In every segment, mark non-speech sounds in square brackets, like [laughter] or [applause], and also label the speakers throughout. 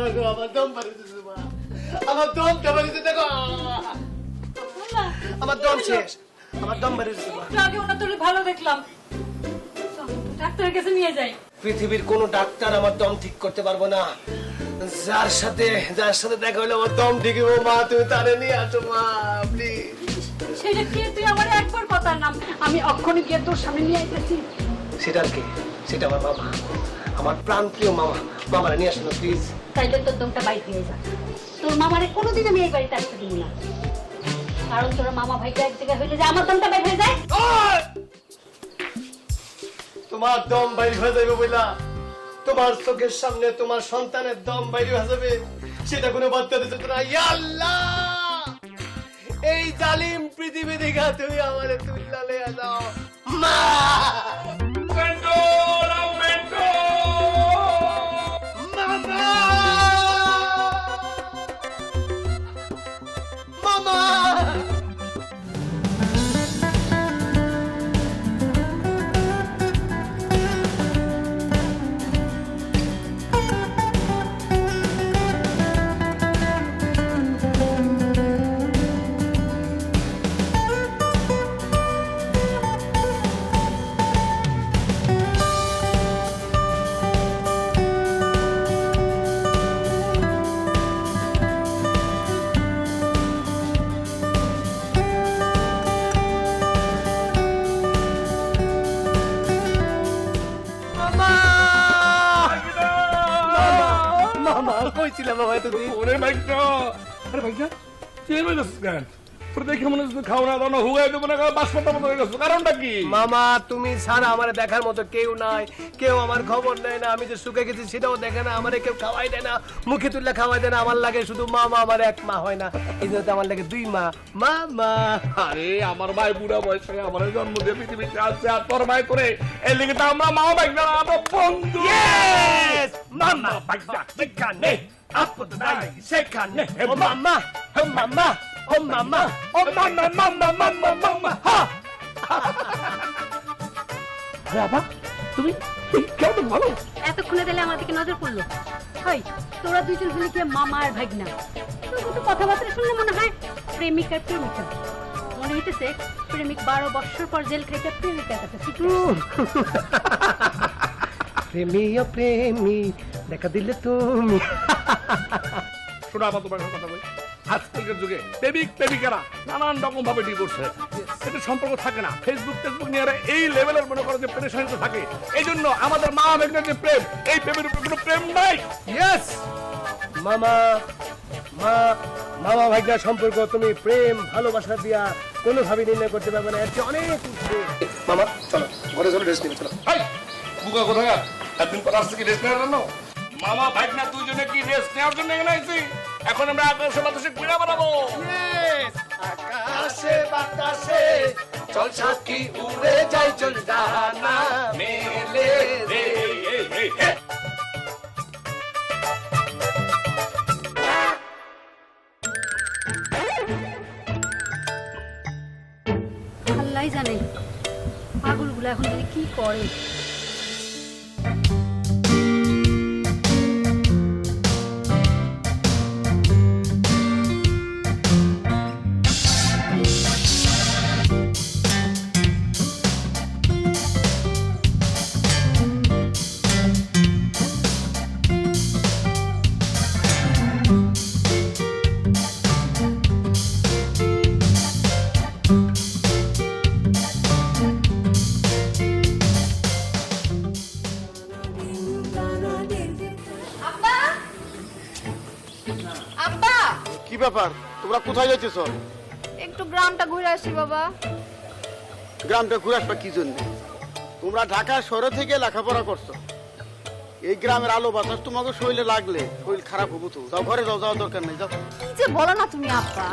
Speaker 1: মাগো আমার দম বাড়িতেছে মা। আমার দমটা বাড়িতে দেখো আমার দম শেষ। আমার দম বাড়িতেছে মা।
Speaker 2: আগে ওনা তুলে ভালো দেখলাম। ডাক্তারের কাছে নিয়ে যাই।
Speaker 1: পৃথিবীর কোনো ডাক্তার আমার দম ঠিক করতে পারব না। যার সাথে যার সাথে দেখা হলো আমার দম ঠিক। হব মা তুমি তারে নিয়ে আসো মা প্লিজ
Speaker 2: সেটা কি? তুই আমার একবার কথার নাম। আমি অক্ষণে গিয়ে তোর সামনে নিয়ে আইতেছি।
Speaker 1: সেটার কে? সেটা আমার মামা আমার প্রাণ প্রিয় মামা মামারা নিয়ে আসো না প্লিজ
Speaker 2: তাইলে তোর দমটা বাইর হয়ে যা। তোর মামারে কোনোদিন আমি এই বাড়িতে আসতে দিব না। কারণ তোর মামা ভাইটা এক জায়গায় হইলে যে আমার দমটা বাইর হয়ে যায়।
Speaker 1: তোমার দম বাইর হয়ে যাবে বইলা। তোমার চোখের সামনে তোমার সন্তানের দম বাইরে হয়ে যাবে। সেটা কোনো বার্তা দিতে না ইয়া আল্লাহ! এই জালিম পৃথিবী দেখা তুমি আমারে তুল্লা লইয়া যাও। মা! এতদিন
Speaker 3: ওরে ভাগ্য আরে ভাগ্য চেয়ারম্যান অ্যাসিস্ট্যান্ট দেখে মনে হচ্ছে খাওয়া না দাওয়া হুগাই দেবো না বাসপাতা মতো হয়ে গেছো। কারণটা কি?
Speaker 1: মামা তুমি ছাড়া আমার দেখার মতো কেউ নাই। কেউ আমার খবর নেয় না আমি যে সুখে গেছি সেটাও দেখে না আমারে কেউ খাওয়াই দেয় না মুখে তুললে খাওয়াই দেয় না আমার লাগে শুধু মা মা আমার এক মা হয় না। এই জন্য আমার লাগে দুই মা। মা মা
Speaker 3: আরে আমার ভাই বুড়া বয়সে আমার জন্ম দিয়ে পৃথিবীতে আসছে আর তোর ভাই করে এর লিগে তো আমরা মা ভাই না আমরা বন্ধু!
Speaker 1: মামা বাগদা সেখানে আপদ নাই সেখানে। মামা মামা। ও মামা ও মামা মামা মামা মামা হা
Speaker 3: বাবা তুমি কেমন ভালো
Speaker 2: এতক্ষণে দিলে আমার দিকে নজর পড়ল। হাই তোরা দুইজন হলে কি মামা আর ভাগনা? কিন্তু কথাবার্তা শুনলে মনে হয় প্রেমিক আর প্রেমিকা। মনে হইতেছে প্রেমিক বারো বছর পর জেল খাইতে প্রেমিকার কাছে
Speaker 1: প্রেমী ও প্রেমী দেখা দিলে তুমি।
Speaker 3: শোনো আমার তোমার কথা বলি। আজকালকার যুগে প্রেমিক প্রেমিকারা নানান রকম ভাবে ডিভোর্স এটা সম্পর্ক থাকে না। ফেসবুক টেসবুক নিয়ে এই লেভেলের মনে করো যে প্রেশানিত থাকে। এই জন্য আমাদের মা মেঘনার যে প্রেম এই প্রেমের উপর কোনো প্রেম নাই।
Speaker 1: ইয়েস মামা মা মামা ভাইগা সম্পর্ক তুমি প্রেম ভালোবাসা দিয়া কোনো কোনোভাবে নির্ণয় করতে পারবে না। এর অনেক মামা চলো ঘরে চলো ড্রেস নিবে চলো।
Speaker 3: বুকা কোথায় একদিন পর আসছে কি রেস্ট নেওয়ার জন্য? মামা ভাইকনা দুইজনে কি রেস্ট নেওয়ার জন্য এখানে আইছি? এখন আমরা আকাশে বাতাসে ঘুরে বেড়াবো।
Speaker 1: আকাশে বাতাসে চল সাথী উড়ে যাই চল জানা মেলে রে।
Speaker 2: আল্লাহ জানে পাগলগুলো এখন যদি কি করে।
Speaker 4: ব্যাপার? তোমরা কোথায় যাইতেছ?
Speaker 5: একটু গ্রামটা ঘুরে আসি বাবা।
Speaker 4: গ্রামটা ঘুরে আসবা কি জন্য? তোমরা ঢাকা শহর থেকে লেখাপড়া করছ। এই গ্রামের আলো বাতাস তোমাকে শরীরে লাগলে শরীর খারাপ হব তো। যাও ঘরে যাও যাওয়ার দরকার নেই যাও।
Speaker 5: কি যে বলো না তুমি আব্বা।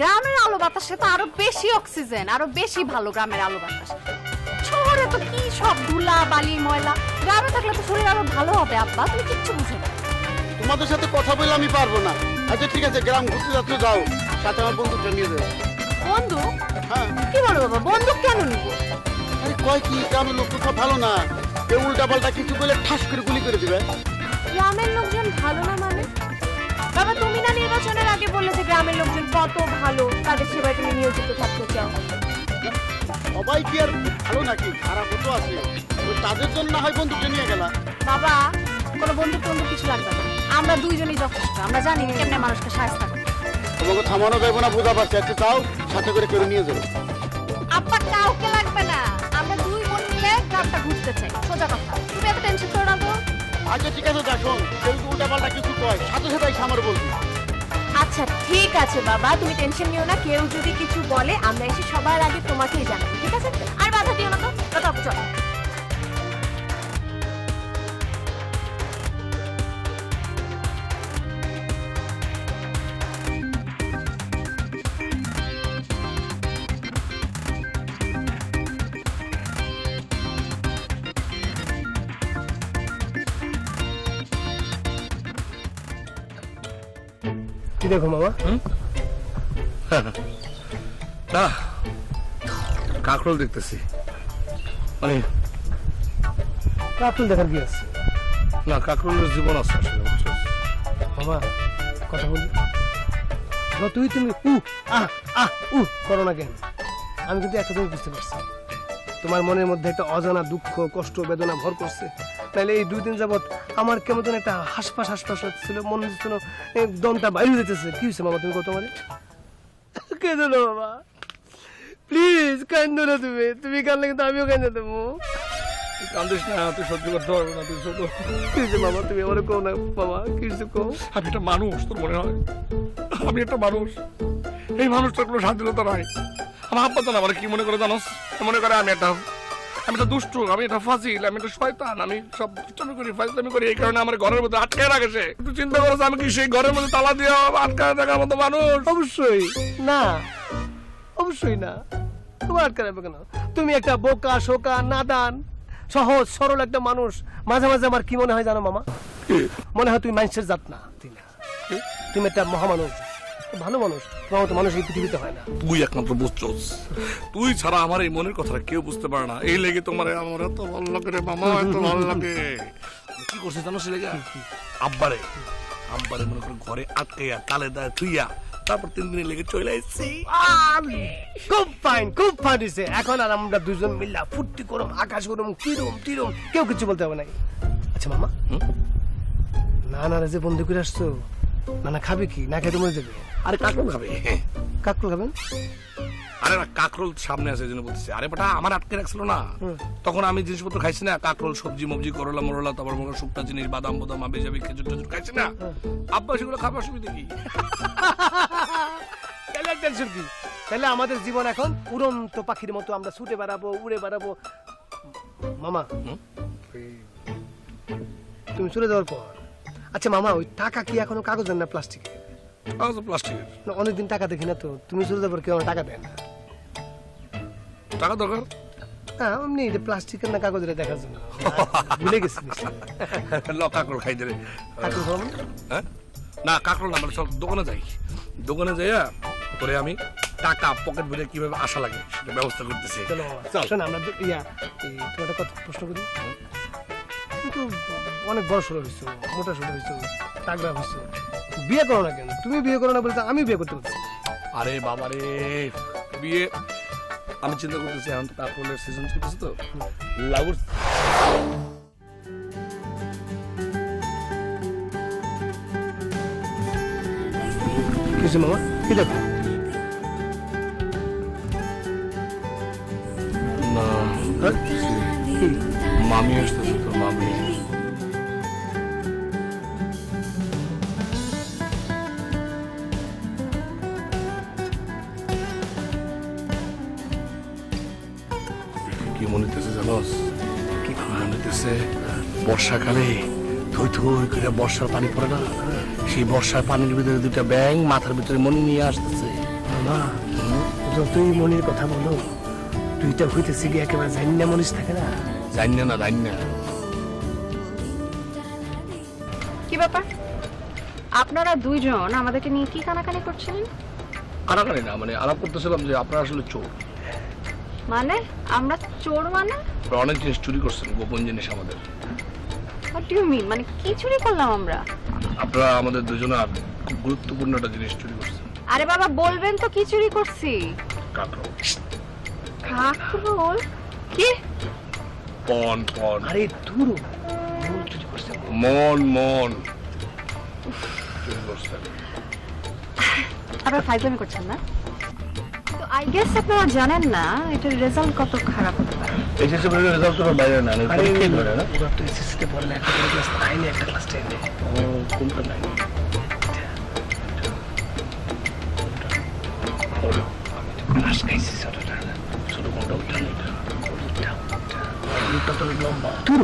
Speaker 5: গ্রামের আলো বাতাসে তো আরও বেশি অক্সিজেন আরও বেশি ভালো গ্রামের আলো বাতাস। শহরে তো কি সব ধুলা বালি ময়লা? গ্রামে থাকলে তো শরীর আরও ভালো হবে আব্বা। তুমি কিচ্ছু বুঝো না।
Speaker 4: তোমাদের সাথে কথা বলে আমি পারব না। আচ্ছা ঠিক আছে গ্রাম ঘুরতে যাচ্ছ যাও। সাথে আমার বন্ধুটা নিয়ে যাও
Speaker 5: বন্ধু?
Speaker 4: হ্যাঁ।
Speaker 5: কি বলো বাবা বন্ধু কেন নিব?
Speaker 4: আরে কয় কি গ্রামের লোক তো সব ভালো না। কেউ উল্টা পাল্টা কিছু বলে ঠাস করে গুলি করে দিবে।
Speaker 5: গ্রামের লোকজন ভালো না মানে? বাবা তুমি না নির্বাচনের আগে বললে যে গ্রামের লোকজন কত ভালো তাদের সেবায় তুমি নিয়োজিত থাকতে চাও।
Speaker 4: সবাই কি আর ভালো নাকি? খারাপও তো আছে। তাদের জন্য না হয় বন্ধুকে নিয়ে গেলা।
Speaker 5: বাবা কোনো বন্ধু বন্ধু কিছু লাগবে না। আমরা দুইজনই যথেষ্ট আমরা জানি কেমনে মানুষকে সাহায্য
Speaker 4: তোমাকে থামানো যাবে না বোঝা পারছি। একটা চাও সাথে করে কেউ নিয়ে যাবে।
Speaker 5: আপা কাউকে লাগবে না। আমরা দুই বোন মিলে গ্রামটা ঘুরতে চাই। সোজা কথা। তুমি এত টেনশন করো না তো।
Speaker 4: আচ্ছা ঠিক আছে দেখুন কেউ উল্টা পাল্টা কিছু কয়। সাথে সাথে এসে আমার বলবি।
Speaker 5: আচ্ছা ঠিক আছে বাবা তুমি টেনশন নিও না। কেউ যদি কিছু বলে আমরা এসে সবার আগে তোমাকেই জানাব ঠিক আছে? আর বাধা দিও না তো। কথা চলো
Speaker 1: দেখো মামা [laughs]
Speaker 3: না কাকরোল দেখতেছি। মানে
Speaker 1: কাকুল দেখার কি আছে?
Speaker 3: না কাকরোলের জীবন আছে আসলে
Speaker 1: মামা কথা বলি। যতই তুমি উ আহ আহ উ করো না কেন? আমি কিন্তু একটা তুমি বুঝতে পারছি। তোমার মনের মধ্যে একটা অজানা দুঃখ কষ্ট বেদনা ভর করছে। তাহলে এই দুই দিন যাবত আমার কেমন যেন একটা হাসপাস হাসপাস হচ্ছিল মনে হচ্ছে যেন দমটা বাইরে যেতেছে। কি হয়েছে মামা তুমি কত মানে কেঁদো না বাবা। প্লিজ কান্দো না তুমি। তুমি কান্দলে কিন্তু আমিও কান্দে দেবো।
Speaker 3: কান্দিস না তুই সহ্য করতে পারবে না তুই ছোট
Speaker 1: মামা? তুমি আমার কো না বাবা কি
Speaker 3: আমি একটা মানুষ তোর মনে হয়? আমি একটা মানুষ। এই মানুষটার কোনো স্বাধীনতা নাই। আমার আব্বা তো না মানে কি মনে করে জানোস? মনে করে আমি একটা আমি তো দুষ্ট আমি এটা ফাজিল আমি এটা শয়তান আমি সব দুষ্টমি করি ফাজলামি করি এই কারণে আমার ঘরের মধ্যে আটকে রাখে সে। তুই চিন্তা করো আমি কি সেই ঘরের মধ্যে তালা দিয়ে আটকায় থাকার মতো মানুষ?
Speaker 1: অবশ্যই। না অবশ্যই না। তোমার আটকে রাখবে কেন? তুমি একটা বোকা শোকা নাদান সহজ সরল একটা মানুষ। মাঝে মাঝে আমার কি মনে হয় জানো মামা? মনে হয় তুমি মানুষের জাত তুই না। তুমি একটা মহামানুষ ভালো মানুষ। তোমার মতো মানুষ এই পৃথিবীতে হয় না।
Speaker 3: তুই একমাত্র বুঝছস তুই ছাড়া আমার এই মনের কথাটা কেউ বুঝতে পারে না। এই লেগে তোমার আমার এত ভালো লাগে রে মামা এত ভালো লাগে। কি করছিস জানো সে লেগে? আব্বারে আব্বারে মনে করে ঘরে আটকাইয়া তালে দায় থুইয়া তারপর তিন দিনে লেগে চলে এসেছি
Speaker 1: খুব ফাইন খুব ফাইন হয়েছে এখন আর আমরা দুজন মিল্লা ফুর্তি করুম আকাশ করুম কিরম টিরম কেউ কিছু বলতে হবে নাই। আচ্ছা মামা না না রে যে বন্ধু করে আসছো না না খাবে কি? না খেতে মরে যাবে।
Speaker 3: আরে কাকরোল খাবে।
Speaker 1: কাকুল খাবেন?
Speaker 3: আরে না কাকরোল সামনে আছে জন্য বলতেছি। আরে বেটা আমার আটকে রাখছিল না। তখন আমি জিনিসপত্র খাইছি না কাকরোল সবজি মবজি করলা মরলা তারপর মনে জিনিস বাদাম বাদাম আবে যাবে খেজুর টেজুর খাইছি না। আব্বা সেগুলো খাবার অসুবিধা কি? [laughs]
Speaker 1: তাহলে টেনশন কি? তাহলে আমাদের জীবন এখন উড়ন্ত পাখির মতো আমরা ছুটে বেড়াবো উড়ে বেড়াবো। মামা তুমি চলে যাওয়ার পর আচ্ছা মামা ওই টাকা কি এখনও কাগজের না প্লাস্টিকের?
Speaker 3: প্লাস্টিকের।
Speaker 1: না, অনেকদিন টাকা দেখি না তো তুমি চলে কেউ টাকা দেয় না।
Speaker 3: টাকা দরকার?
Speaker 1: না এমনি যে প্লাস্টিকের না কাগজের দেখার জন্য। [laughs] ভুলে গেছি
Speaker 3: ল খাই দেবে
Speaker 1: খাব
Speaker 3: হ্যাঁ? না কাকরোল না মানে সব দোকানে যাই। দোকানে যাইয়া করে আমি টাকা পকেট ভরে কীভাবে আসা লাগে সেটা ব্যবস্থা করতেছি।
Speaker 1: চলো। শোনো আমরা ইয়া তোমার কথা প্রশ্ন করি। কিন্তু অনেক বড় সড়ো হয়েছো মোটা সড়ো হয়েছো তাগড়া হয়েছো বিয়ে করো না কেন? তুমি বিয়ে করো না বলে তো আমি বিয়ে করতে পারছি
Speaker 3: আরে বাবা রে বিয়ে আমি চিন্তা করতেছি এখন তো কাকরোলের সিজন চলতেছে তো। লাউর
Speaker 1: কিছু মামা? কি দেখো?
Speaker 3: না
Speaker 1: হ্যাঁ?
Speaker 3: মামি আসতেছে মনে হইতেছে জানোস কি মনে হইতেছে বর্ষাকালে থই থই করে বর্ষার পানি পড়ে না? সেই বর্ষার পানির ভিতরে দুটা ব্যাং মাথার ভিতরে মনি নিয়ে আসতেছে।
Speaker 1: মামা যতই মনির কথা বলো হইতেছি গিয়ে একেবারে জানি মনিস থাকে না?
Speaker 3: জানি না জানি না
Speaker 5: কি ব্যাপার? আপনারা দুইজন আমাদেরকে নিয়ে কি কানাকানি করছিলেন?
Speaker 3: কানাকানি না মানে আলাপ করতেছিলাম যে আপনারা আসলে চোর।
Speaker 5: মানে আমরা চোর মানে?
Speaker 3: অনেক জিনিস চুরি করছেন গোপন জিনিস আমাদের।
Speaker 5: হোয়াট ডু মিন মানে কি চুরি করলাম আমরা?
Speaker 3: আপনারা আমাদের দুজনের খুব গুরুত্বপূর্ণ একটা জিনিস চুরি করছেন।
Speaker 5: আরে বাবা বলবেন তো কি চুরি করছি?
Speaker 3: কাকরোল।
Speaker 5: কাকরোল? কি?
Speaker 3: পন পন
Speaker 1: আরে ধুরো
Speaker 3: মন মন চুরি করছেন।
Speaker 5: আপনারা ফাইজলামি করছেন না? আই গেস আপনারা জানেন না এটার রেজাল্ট কত খারাপ হতে পারে।
Speaker 3: এসএসসি পরীক্ষার রেজাল্ট তো বাইরে না পরীক্ষাই ধরে না।
Speaker 1: তো এসএসসিতে পড়ে না একটা ক্লাস নাইনে একটা ক্লাস টেনে
Speaker 3: ও কোনটা নাই
Speaker 1: ক্লাস খাইছি ছোটটা
Speaker 3: ছোট কোনটা উঠা নেই
Speaker 1: লুকটা তো লম্বা। ধুর।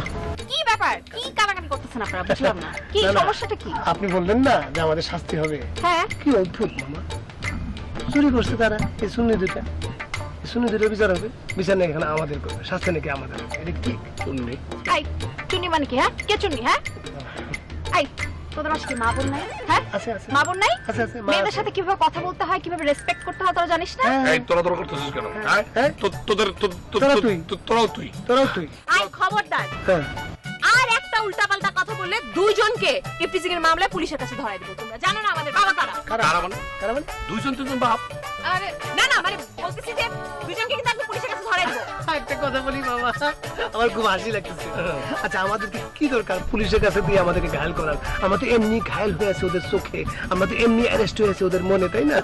Speaker 5: কি ব্যাপার? কি কানাকানি করতেছেন আপনারা? বুঝলাম না। কি
Speaker 1: না, না।
Speaker 5: সমস্যাটা কি?
Speaker 1: আপনি বললেন না যে আমাদের শাস্তি হবে।
Speaker 5: হ্যাঁ।
Speaker 1: কি অদ্ভুত মামা। চুরি করছে তারা এই শূন্য দুটা বিচার হবে বিচার নাকি এখানে আমাদের করবে শাস্তি নাকি আমাদের? এটা ঠিক
Speaker 3: শুননি
Speaker 5: আই চুনি মানে কি হ্যাঁ? কে চুনি হ্যাঁ? আই তোদের মা বোন নাই হ্যাঁ?
Speaker 1: আছে আছে।
Speaker 5: মা বোন নাই?
Speaker 1: আছে আছে
Speaker 5: মেয়েদের সাথে কীভাবে কথা বলতে হয় কীভাবে রেসপেক্ট করতে হয় তোরা জানিস না?
Speaker 1: হ্যাঁ,
Speaker 3: এই তোরা তোরা করতেছিস কেন? হ্যাঁ
Speaker 1: হ্যাঁ।
Speaker 3: তোদের তো- তো-
Speaker 1: তোরা তুই।
Speaker 3: তো- তোরাও তুই।
Speaker 1: তোরাও তুই।
Speaker 6: আই খবরদার।
Speaker 1: হ্যাঁ।
Speaker 6: একটা উল্টাপাল্টা কথা বললে দুইজনকে ইফটিজিং এর মামলায় পুলিশের কাছে ধরাই দেবো তোমরা। জানো না আমাদের বাবা কারা?
Speaker 3: কারা? মানে
Speaker 1: কারা মানে
Speaker 3: দুইজন দুজন বাপ।
Speaker 6: আরে না না মানে বলতেছি যে দুইজনকে কিন্তু একদম পুলিশের কাছে ধরাই দেবো।
Speaker 1: একটা কথা বলি বাবা আমার খুব হাসি লাগতেছে। আচ্ছা আমাদেরকে কি দরকার? পুলিশের কাছে দিয়ে আমাদেরকে ঘায়ল করার। আমরা তো এমনি ঘায়ল হয়ে আছে ওদের চোখে। আমরা তো এমনি অ্যারেস্ট হয়ে আছে ওদের মনে তাই না?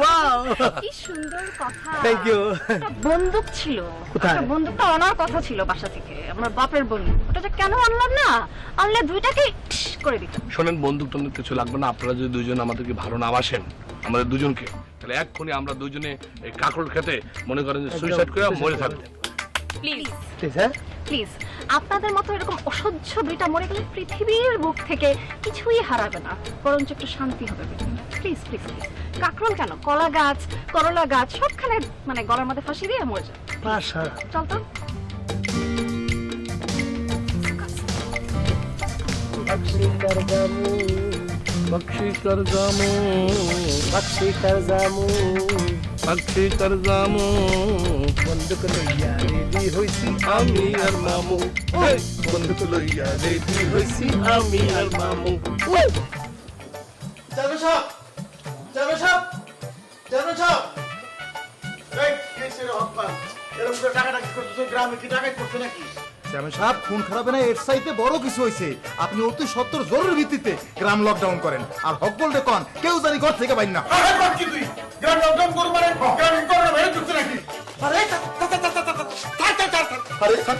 Speaker 1: ওয়াও
Speaker 5: কি সুন্দর কথা।
Speaker 1: থ্যাংক ইউ
Speaker 5: বন্দুক ছিল।
Speaker 1: কোথায়?
Speaker 5: বন্দুকটা আনার কথা ছিল বাসা থেকে আমার বাপের বন্দুক ওটা যে কেন আনলাম না? আনলে দুইটাকে করে দিতাম
Speaker 3: শোনেন বন্দুক টন্দুক কিছু লাগবে না। আপনারা যদি দুজন আমাদেরকে ভালো না বাসেন আমাদের দুজনকে। তাহলে এক্ষুনি আমরা দুজনে এই কাকড় খেতে মনে করেন যে সুইসাইড করে মরে থাকব।
Speaker 6: প্লিজ।
Speaker 1: ঠিক হ্যাঁ?
Speaker 5: প্লিজ আপনাদের মতো এরকম অসহ্য দুইটা মরে গেলে পৃথিবীর বুক থেকে কিছুই হারাবে না বরঞ্চ একটু শান্তি হবে প্লিজ প্লিজ প্লিজ। কাকরোল কেন? কলা গাছ করলা গাছ সবখানে মানে গলার মধ্যে ফাঁসি দিয়ে মরে যায় চল তো।
Speaker 1: বক্সি
Speaker 3: पक्षी कर जामो
Speaker 1: पक्षी कर जामो
Speaker 3: पक्षी कर जामो
Speaker 1: বন্ধুক লইয়া রেডি হইছি
Speaker 3: আমি আর মামু বন্ধুক লইয়া রেডি হইছি আমি আর মামু
Speaker 4: জানো সব জানো সব জানো সব এই কেসের হক পা এরকম করে টাকা টাকি করতেছো গ্রামে কি টাকাই করতে নাকি
Speaker 7: চেয়ারম্যান সাহেব খুন খারাপে না এর সাইতে বড় কিছু হয়েছে আপনি অতি সত্তর জরুরি ভিত্তিতে গ্রাম লকডাউন করেন। আর কন কেউ জানি ঘর থেকে বাইন না।
Speaker 4: মানে
Speaker 7: হ্যাঁ।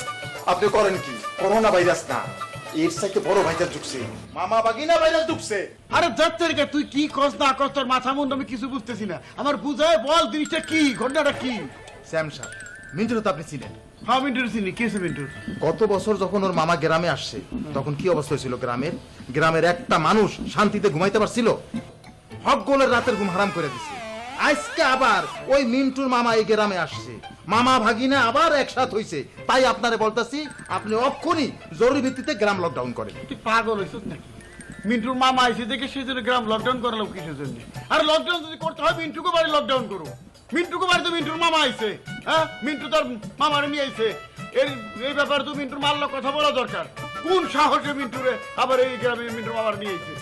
Speaker 7: আপনি করেন কি? করোনা ভাইরাস না এর সাইতে বড় ভাইরাস ঢুকছে। মামা বাগিনা ভাইরাস ঢুকছে।
Speaker 4: আরে তুই কি কস না কস তোর মাথা মুন্ড আমি কিছু বুঝতেছি না। আমার বুঝায় বল জিনিসটা কি? ঘটনাটা কি?
Speaker 7: শ্যাম সাহেব তো আপনি ছিলেন
Speaker 4: হ্যাঁ মিন্টুর চিনি কি হয়েছে মিন্টুর?
Speaker 7: গত বছর যখন ওর মামা গ্রামে আসছে তখন কি অবস্থা হয়েছিল গ্রামের? গ্রামের একটা মানুষ শান্তিতে ঘুমাইতে পারছিল? হক গোলের রাতের ঘুম হারাম করে দিছে। আজকে আবার ওই মিন্টুর মামা এই গ্রামে আসছে। মামা ভাগিনা আবার একসাথ হইছে। তাই আপনারে বলতাছি আপনি অক্ষুনি জরুরি ভিত্তিতে গ্রাম লকডাউন করেন।
Speaker 4: তুই পাগল হয়েছিস নাকি? মিন্টুর মামা আইসে দেখে সেই জন্য গ্রাম লকডাউন করালো কিসের জন্য? আর লকডাউন যদি করতে হয় মিন্টুকে বাড়ি লকডাউন করো। মিন্টুকে বাড়ি তো মিন্টুর মামা আইছে হ্যাঁ? মিন্টু তার মামারে নিয়ে আইছে। এই এই ব্যাপারে তো মিন্টুর মাল্য কথা বলা দরকার। কোন সাহসে মিন্টুরে আবার এই গ্রামে মিন্টুর মামার নিয়ে আইছে?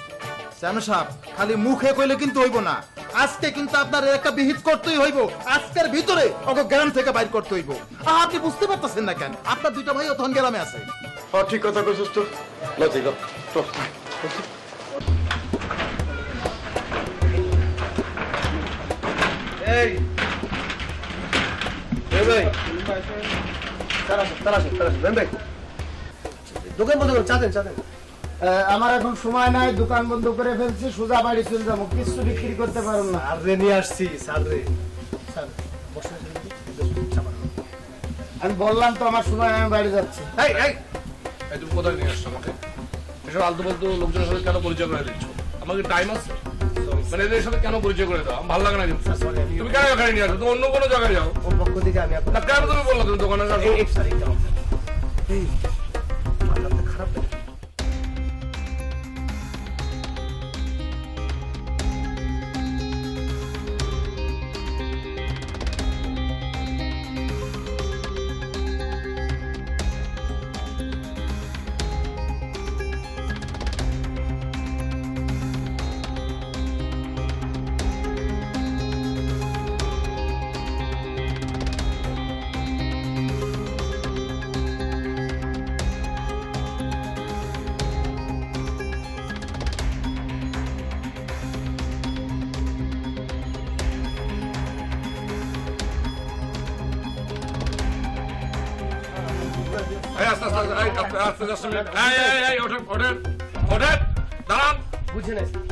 Speaker 7: শ্যাম সাহেব খালি মুখে কইলে কিন্তু হইব না। আজকে কিন্তু আপনার একটা বিহিত করতেই হইব। আজকের ভিতরে ওকে গ্রাম থেকে বাইর করতে হইব। আহ, আপনি বুঝতে পারতেছেন না কেন? আপনার দুইটা ভাই তখন গ্রামে আছে।
Speaker 4: ঠিক কথা কইছিস তো।
Speaker 1: এই ভাই। দোকান বন্ধ চাঁদেন চাঁদেন
Speaker 8: আমার এখন সময় নাই দোকান বন্ধ করে ফেলছি সোজা বাড়ি চলে যাব। কিছু বিক্রি করতে পারব না।
Speaker 1: আর রে নিয়ে আসছি স্যার রে। স্যার
Speaker 8: আমি বললাম তো আমার সময় আমি বাড়ি যাচ্ছি।
Speaker 3: এই এই। এই তুমি কোথায় নিয়ে আসছো আমাকে? এসব আলতু লোকজনের সাথে কেন পরিচয় করে দিচ্ছ? আমাকে টাইম আছে। মানে এদের সাথে কেন পরিচয় করে দাও? আমার ভালো লাগে না তুমি কেন এখানে নিয়ে আসো? তুমি অন্য কোনো জায়গায় যাও। सांगतो की आम्ही आपण काय तुम्ही बोलला तुम्ही दोघांना सांगू
Speaker 1: एक सॉरी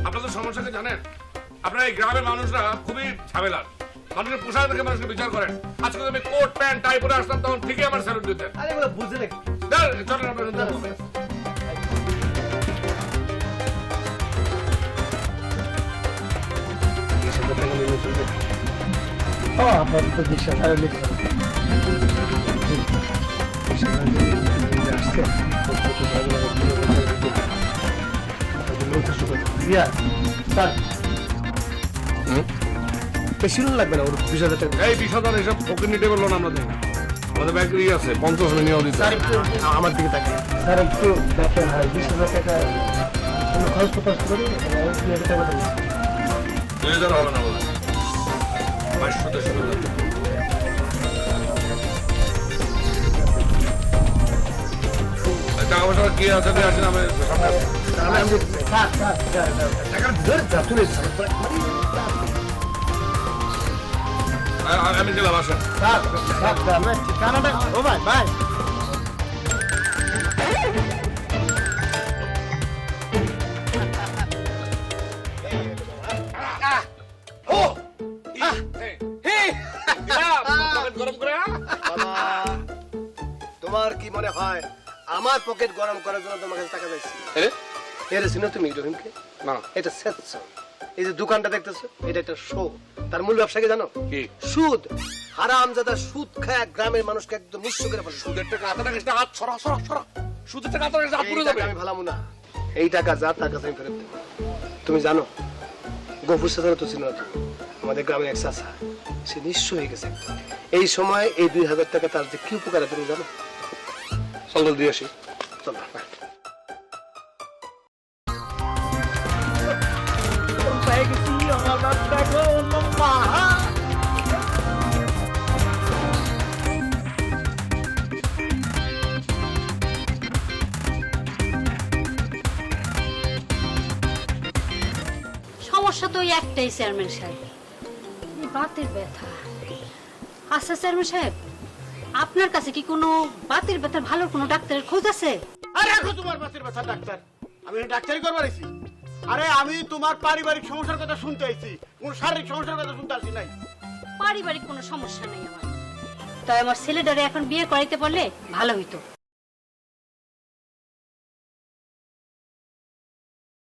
Speaker 3: আপনাদের সমস্যা কি জানেন আপনার এই গ্রামের মানুষরা খুবই ঝামেলার মানুষের পোশাক দেখে মানুষকে বিচার করেন আজকে আমি কোট প্যান্ট টাই পরে আসতাম তখন ঠিকই আমার স্যালুট দিতেন
Speaker 1: বুঝে
Speaker 8: হাজার লিখলাম
Speaker 1: বেশি লাগবে না ওর বিশ হাজার টাকা।
Speaker 3: এই বিশ হাজার এসব আমাদের। ইয়ে আছে পঞ্চাশ নিয়ে দিতে।
Speaker 1: স্যার একটু আমার দিকে তাকান
Speaker 8: স্যার একটু দেখেন হয় বিশ হাজার টাকা কোনো খরচ খরচ করি দুই হাজার
Speaker 3: হবে না বলে। বাইশশো দেড়শো টাকা পয়সা কি আছে দিয়ে আসেন আমি
Speaker 8: তাহলে আমি স্যার স্যার টাকা ধরে যা
Speaker 3: আমি গেলাম আসেন
Speaker 8: ঠিকানাটা ও ভাই ভাই
Speaker 1: আমার পকেট গরম করার জন্য তোমার কাছে টাকা চাইছি। এর চিনো তুমি রহিমকে
Speaker 3: না।
Speaker 1: এটা স্বেচ্ছ এই যে দোকানটা দেখতেছো এটা একটা শো তার মূল ব্যবসা কি জানো?
Speaker 3: কি?
Speaker 1: সুদ। হারাম যাদা সুদ খায় গ্রামের মানুষকে একদম নিঃস্ব করে ফেলে।
Speaker 3: সুদের টাকা রাখিস না হাত সরা সরা সরা। সুদের টাকা রাখিস না, হাত যাবে।
Speaker 1: আমি ভালামু না এই টাকা যা তার কাছে আমি ফেরত দেবো। তুমি জানো গফুর সাথে তো ছিল না তুমি আমাদের গ্রামের এক চাষা সে নিঃস্ব হয়ে গেছে এই সময় এই দুই হাজার টাকা তার যে কি উপকার তুমি জানো?
Speaker 3: চল দিয়ে আসি।
Speaker 1: চলো।
Speaker 2: সমস্যা তো ওই একটাই, চেয়ারম্যান সাহেব বাতের ব্যথা। আচ্ছা চেয়ারম্যান সাহেব আপনার কাছে কি কোনো বাতের ব্যথা ভালো কোনো ডাক্তারের খোঁজ আছে?
Speaker 4: আরে রাখো তোমার বাতের ব্যথার ডাক্তার। আমি ডাক্তারি করবার আইছি। আরে আমি তোমার পারিবারিক সমস্যার কথা শুনতে আইছি। কোন শারীরিক সমস্যার কথা শুনতে আসি নাই।
Speaker 2: পারিবারিক কোনো সমস্যা নেই আমার। তাই আমার ছেলেটারে এখন বিয়ে করাইতে পারলে ভালো হইতো।